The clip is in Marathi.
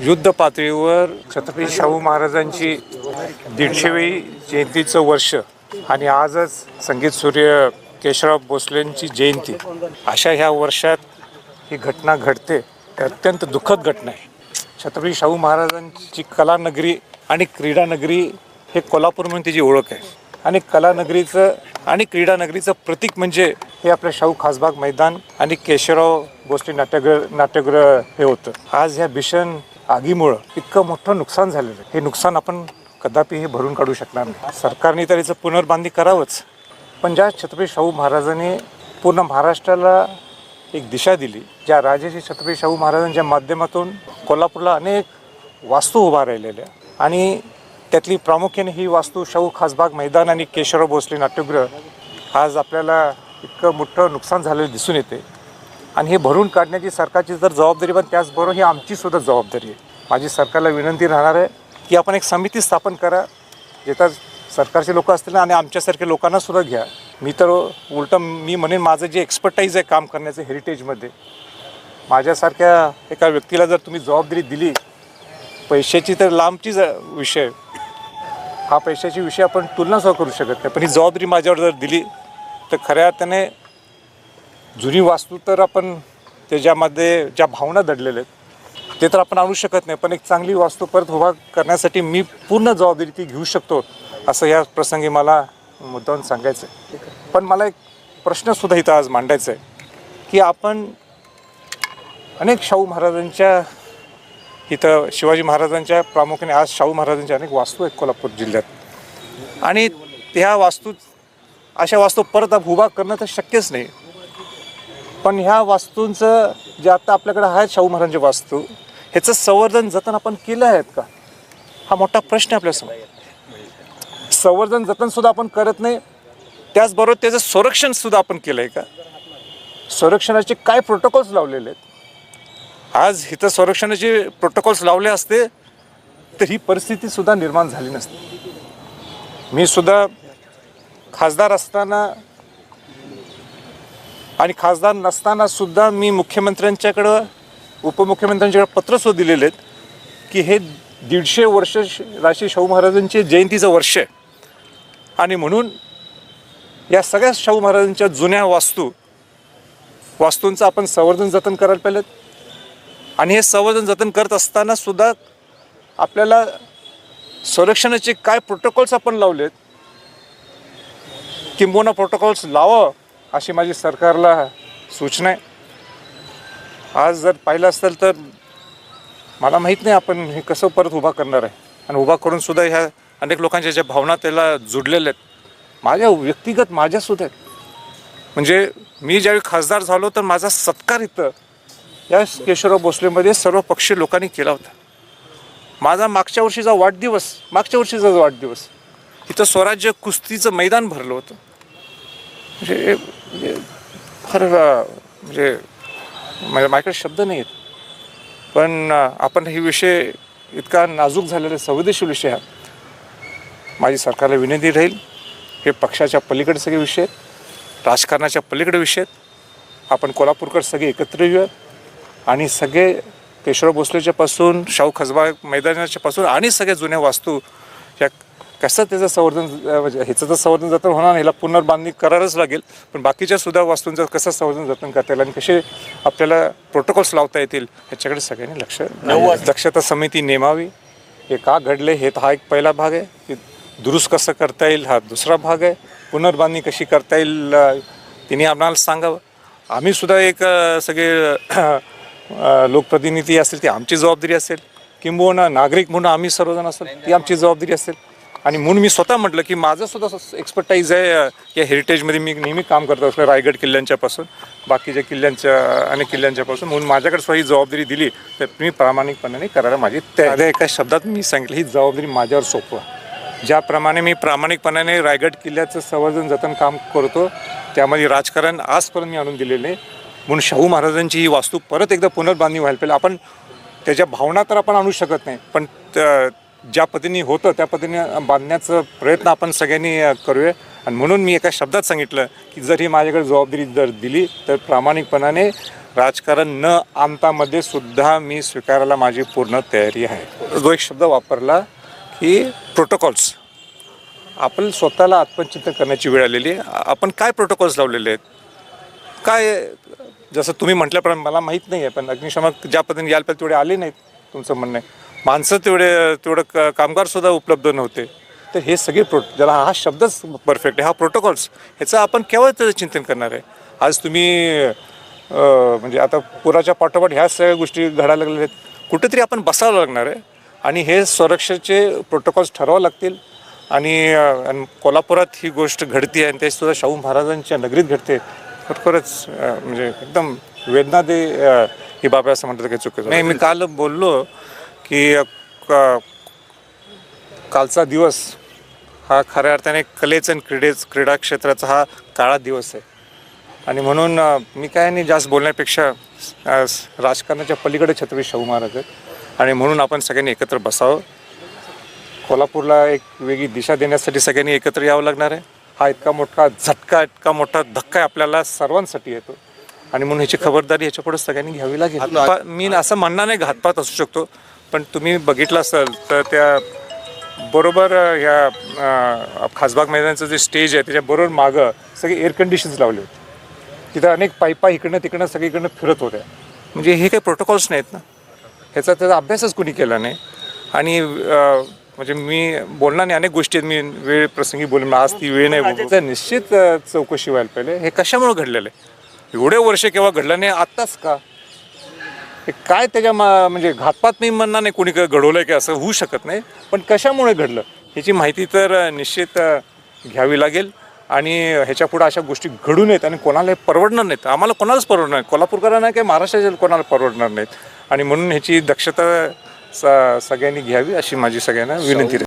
युद्ध पातळीवर छत्रपती शाहू महाराजांची दीडशेवी जयंतीचं वर्ष आणि आजच संगीत सूर्य केशवराव भोसलेंची जयंती. अशा ह्या वर्षात ही घटना घडते. अत्यंत दुःखद घटना आहे. छत्रपती शाहू महाराजांची कलानगरी आणि क्रीडानगरी हे कोल्हापूर म्हणून त्याची ओळख आहे. आणि कलानगरीचं आणि क्रीडानगरीचं प्रतीक म्हणजे हे आपलं शाहू खासबाग मैदान आणि केशवराव गोष्टी नाट्यगृह नाट्यगृह हे होतं. आज ह्या भीषण आगीमुळं इतकं मोठं नुकसान झालेलं हे नुकसान आपण कदापि हे भरून काढू शकणार नाही. सरकारने तर याचं पुनर्बांधणी करावंच. पण ज्या छत्रपती शाहू महाराजांनी पूर्ण महाराष्ट्राला एक दिशा दिली ज्या राजेशी छत्रपती शाहू महाराजांच्या माध्यमातून कोल्हापूरला अनेक वास्तू उभा राहिलेल्या आणि त्यातली प्रामुख्याने ही वास्तू शाहू खासबाग मैदान आणि केशवराव भोसले नाट्यगृह. आज आपल्याला इतकं मोठं नुकसान झालेलं दिसून येते. आणि हे भरून काढण्याची सरकारची जर जबाबदारी पण त्याचबरोबर ही आमचीसुद्धा जबाबदारी आहे. माझी सरकारला विनंती राहणार आहे की आपण एक समिती स्थापन करा ज्याच्यात सरकारचे लोक असतील आणि आमच्यासारख्या लोकांनासुद्धा घ्या. मी तर उलटं मी म्हणेन माझं जे एक्सपर्टाईज आहे काम करण्याचं हेरिटेजमध्ये माझ्यासारख्या एका व्यक्तीला जर तुम्ही जबाबदारी दिली पैशाची तर लांबची ज- विषय हा पैशाची विषय आपण तुलना सुद्धा करू शकत नाही. पण ही जबाबदारी माझ्यावर जर दिली तर खऱ्या अर्थाने जुनी वास्तू तर आपण त्याच्यामध्ये ज्या भावना दडलेल्या आहेत ते तर आपण आणू शकत नाही. पण एक चांगली वास्तू परत उभा करण्यासाठी मी पूर्ण जबाबदारी ती घेऊ शकतो असं या प्रसंगी मला मुद्दाहून सांगायचं आहे पण मला एक प्रश्नसुद्धा इथं आज मांडायचा आहे की आपण अनेक शाहू महाराजांच्या इथं शिवाजी महाराजांच्या प्रामुख्याने आज शाहू महाराजांच्या अनेक वास्तू आहेत कोल्हापूर जिल्ह्यात. आणि त्या वास्तू अशा वास्तू परत उभा करणं तर शक्यच नाही. पण ह्या वास्तूंचं जे आता आपल्याकडे आहेत शाहू महाराजांची वास्तू ह्याचं संवर्धन जतन आपण केलं आहेत का? हा मोठा प्रश्न आहे आपल्यासमोर संवर्धन जतनसुद्धा आपण करत नाही त्याचबरोबर त्याचं संरक्षणसुद्धा आपण केलं आहे का? संरक्षणाचे काय प्रोटोकॉल्स लावलेले आहेत? आज इथं संरक्षणाचे प्रोटोकॉल्स लावले असते तर ही परिस्थितीसुद्धा निर्माण झाली नसती. मी सुद्धा खासदार असताना आणि खासदार नसताना सुद्धा मी मुख्यमंत्र्यांच्याकडं उपमुख्यमंत्र्यांच्याकडे पत्रसुद्धा दिलेले आहेत की हे दीडशे वर्ष राशी शाहू महाराजांचे जयंतीचं वर्ष आहे. आणि म्हणून या सगळ्या शाहू महाराजांच्या जुन्या वास्तू वास्तूंचं आपण संवर्धन जतन करायला पाहिलं आणि हे संवर्धन जतन करत असताना सुद्धा आपल्याला संरक्षणाचे काय प्रोटोकॉल्स आपण लावलेत किंबहुना प्रोटोकॉल्स लावा अशी माझी सरकारला सूचना आहे. आज जर पाहिलं असेल तर मला माहीत नाही आपण हे कसं परत उभा करणार आहे. आणि उभा करून सुद्धा ह्या अनेक लोकांच्या ज्या भावना त्याला जुडलेल्या आहेत माझ्या व्यक्तिगत माझ्यासुद्धा आहेत. म्हणजे मी ज्यावेळी खासदार झालो तर माझा सत्कार इथं या केशवराव भोसलेमध्ये सर्व पक्ष लोकांनी केला होता. माझा मागच्या वर्षीचा वाढदिवस मागच्या वर्षीचा वाढदिवस इथं स्वराज्य कुस्तीचं मैदान भरलं होतं. म्हणजे फार म्हणजे, म्हणजे माझ्या माझ्याकडे शब्द नाही आहेत. पण आपण हे विषय इतका नाजूक झालेला संवेदनशील विषय हा. माझी सरकारला विनंती राहील हे पक्षाच्या पलीकडे सगळे विषय आहेत राजकारणाच्या पलीकडे विषय आहेत. आपण कोल्हापूरकर सगळे एकत्र येऊया आणि सगळे केशवराव भोसलेच्या पासून शाहू खजबा मैदानाच्या पासून आणि सगळ्या जुन्या वास्तू या कसं त्याचं संवर्धन म्हणजे ह्याचं तर संवर्धन जतन होणार नाही ह्याला पुनर्बांधणी करायलाच लागेल. पण बाकीच्या सुद्धा वास्तूंचं कसं संवर्धन जतन करता येईल आणि कसे आपल्याला प्रोटोकॉल्स लावता येतील ह्याच्याकडे सगळ्यांनी लक्ष दक्षता समिती नेमावी. हे का घडले हे हा एक पहिला भाग आहे. की दुरुस्त कसं करता येईल हा दुसरा भाग आहे. पुनर्बांधणी कशी करता येईल तिने आम्हाला सांगावं. आम्ही सुद्धा एक सगळे लोकप्रतिनिधी असेल ती आमची जबाबदारी असेल. किंबहुना नागरिक म्हणून आम्ही सर्वजण असेल ती आमची जबाबदारी असेल. आणि म्हणून मी स्वतः म्हटलं की माझं सुद्धा एक्सपर्टाईज आहे या हेरिटेजमध्ये मी नेहमी काम करत असलो रायगड किल्ल्यांच्यापासून बाकीच्या किल्ल्यांच्या अनेक किल्ल्यांच्यापासून. म्हणून माझ्याकडे स्वतः ही जबाबदारी दिली तर मी प्रामाणिकपणाने करायला माझी त्या एका शब्दात मी सांगितलं ही जबाबदारी माझ्यावर सोपवा ज्याप्रमाणे मी प्रामाणिकपणाने रायगड किल्ल्याचं संवर्धन जतन काम करतो त्यामध्ये राजकारण आजपर्यंत मी आणून दिलेलं आहे. म्हणून शाहू महाराजांची ही वास्तू परत एकदा पुनर्बांधणी व्हायला पाहिजे. आपण त्याच्या भावना तर आपण आणू शकत नाही पण ज्या पद्धतीने होतं त्या पद्धतीने बांधण्याचा प्रयत्न आपण सगळ्यांनी करूया. आणि म्हणून मी एका शब्दात सांगितलं की जर ही माझ्याकडे जबाबदारी जर दिली तर प्रामाणिकपणाने राजकारण न आणतामध्ये सुद्धा मी स्वीकारायला माझी पूर्ण तयारी आहे. जो एक शब्द वापरला की प्रोटोकॉल्स आपण स्वतःला आत्मचिंतन करण्याची वेळ आलेली आहे. आपण काय प्रोटोकॉल्स लावलेले आहेत? काय जसं तुम्ही म्हटल्याप्रमाणे मला माहीत नाही आहे पण अग्निशमक ज्या पद्धतीने यायला पाहिजे तेवढे आले नाहीत तुमचं म्हणणं आहे. माणसं तेवढे तेवढं क कामगारसुद्धा उपलब्ध नव्हते. तर हे सगळे प्रो ज्याला हा शब्दच परफेक्ट आहे हा प्रोटोकॉल्स ह्याचं आपण केव्हा त्याचं चिंतन करणार आहे? आज तुम्ही म्हणजे आता पुराच्या पाठोपाठ ह्या सगळ्या गोष्टी घडायला लागलेल्या आहेत. कुठेतरी आपण बसावं लागणार आहे आणि हे सुरक्षेचे प्रोटोकॉल्स ठरावं लागतील. आणि कोल्हापुरात ही गोष्ट घडती आहे आणि ते सुद्धा शाहू महाराजांच्या नगरीत घडते. खरोखरच uh, म्हणजे एकदम वेदना दे uh, ही बाब असं म्हणतात काही चुकीचं. नाही मी काल बोललो की कालचा दिवस हा खऱ्या अर्थाने कलेचं आणि क्रीडेच क्रीडा क्षेत्राचा हा काळा दिवस आहे. आणि म्हणून मी काय नाही जास्त बोलण्यापेक्षा राजकारणाच्या पलीकडे छत्रपती शाहू महाराज आहेत. आणि म्हणून आपण सगळ्यांनी एकत्र बसावं. कोल्हापूरला एक वेगळी दिशा देण्यासाठी सगळ्यांनी एकत्र यावं लागणार आहे. हा इतका मोठा झटका इतका मोठा धक्का आपल्याला सर्वांसाठी येतो. आणि म्हणून ह्याची खबरदारी ह्याच्या पुढे सगळ्यांनी घ्यावी लागेल मी असं म्हणणार नाही घातपात असू शकतो. पण तुम्ही बघितलं असेल तर त्या बरोबर ह्या खासबाग मैदानाचं जे स्टेज आहे त्याच्या बरोबर मागं सगळे एअर कंडिशन्स लावले होते. तिथं अनेक पाईपा इकडनं तिकडनं सगळीकडनं फिरत होत्या. म्हणजे हे काही प्रोटोकॉल्स नाहीत ना. ह्याचा त्याचा अभ्यासच कोणी केला नाही. आणि म्हणजे मी बोलणार नाही अनेक गोष्टी आहेत. मी वेळ प्रसंगी बोलून आज ती वेळ नाही बोलू. तर निश्चित चौकशी व्हायला पाहिजे. हे कशामुळे घडलेलं आहे? एवढे वर्ष केव्हा घडलं नाही आत्ताच का? हे काय त्याच्या मा म्हणजे घातपात मी म्हणणार नाही कोणी घडवलं की असं होऊ शकत नाही पण कशामुळे घडलं? ह्याची माहिती तर निश्चित घ्यावी लागेल. आणि ह्याच्या पुढे अशा गोष्टी घडू नयेत आणि कोणाला परवडणार नाहीत. आम्हाला कोणालाच परवडणार नाही. कोल्हापूरकरांना काही महाराष्ट्राच्या कोणाला परवडणार नाहीत. आणि म्हणून ह्याची दक्षता स सगळ्यांनी घ्यावी अशी माझी सगळ्यांना विनंती